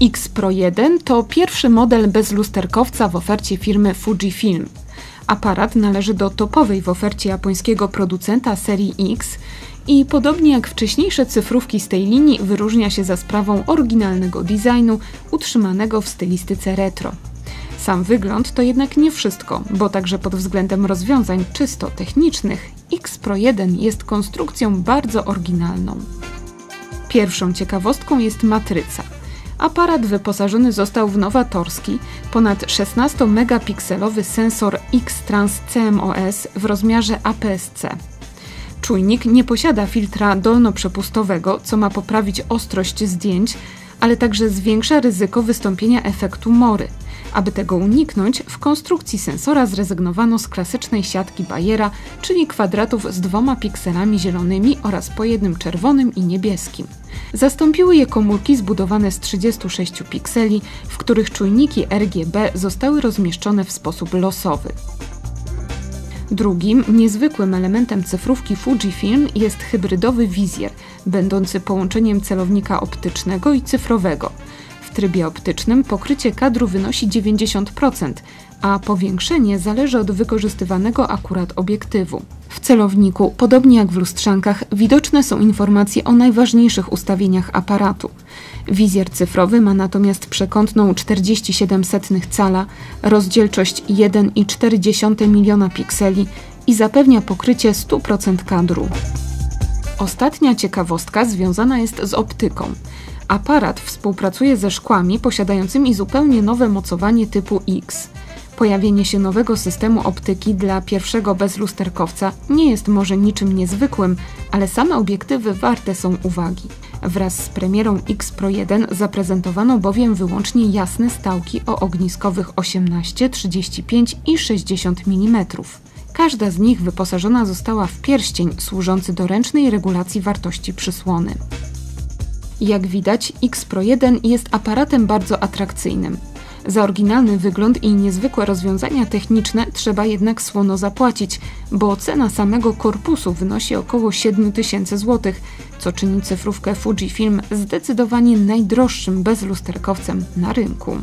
X Pro 1 to pierwszy model bezlusterkowca w ofercie firmy Fujifilm. Aparat należy do topowej w ofercie japońskiego producenta serii X i podobnie jak wcześniejsze cyfrówki z tej linii wyróżnia się za sprawą oryginalnego designu utrzymanego w stylistyce retro. Sam wygląd to jednak nie wszystko, bo także pod względem rozwiązań czysto technicznych X Pro 1 jest konstrukcją bardzo oryginalną. Pierwszą ciekawostką jest matryca. Aparat wyposażony został w nowatorski, ponad 16-megapikselowy sensor X-Trans CMOS w rozmiarze APS-C. Czujnik nie posiada filtra dolnoprzepustowego, co ma poprawić ostrość zdjęć, ale także zwiększa ryzyko wystąpienia efektu mory. Aby tego uniknąć, w konstrukcji sensora zrezygnowano z klasycznej siatki Bayera, czyli kwadratów z dwoma pikselami zielonymi oraz po jednym czerwonym i niebieskim. Zastąpiły je komórki zbudowane z 36 pikseli, w których czujniki RGB zostały rozmieszczone w sposób losowy. Drugim, niezwykłym elementem cyfrówki Fujifilm jest hybrydowy wizjer, będący połączeniem celownika optycznego i cyfrowego. W trybie optycznym pokrycie kadru wynosi 90%, a powiększenie zależy od wykorzystywanego akurat obiektywu. Celowniku, podobnie jak w lustrzankach, widoczne są informacje o najważniejszych ustawieniach aparatu. Wizjer cyfrowy ma natomiast przekątną 47 cala, rozdzielczość 1,4 miliona pikseli i zapewnia pokrycie 100% kadru. Ostatnia ciekawostka związana jest z optyką. Aparat współpracuje ze szkłami posiadającymi zupełnie nowe mocowanie typu X. Pojawienie się nowego systemu optyki dla pierwszego bezlusterkowca nie jest może niczym niezwykłym, ale same obiektywy warte są uwagi. Wraz z premierą X Pro 1 zaprezentowano bowiem wyłącznie jasne stałki o ogniskowych 18, 35 i 60 mm. Każda z nich wyposażona została w pierścień służący do ręcznej regulacji wartości przysłony. Jak widać, X Pro 1 jest aparatem bardzo atrakcyjnym. Za oryginalny wygląd i niezwykłe rozwiązania techniczne trzeba jednak słono zapłacić, bo cena samego korpusu wynosi około 7 tysięcy złotych, co czyni cyfrówkę Fujifilm zdecydowanie najdroższym bezlusterkowcem na rynku.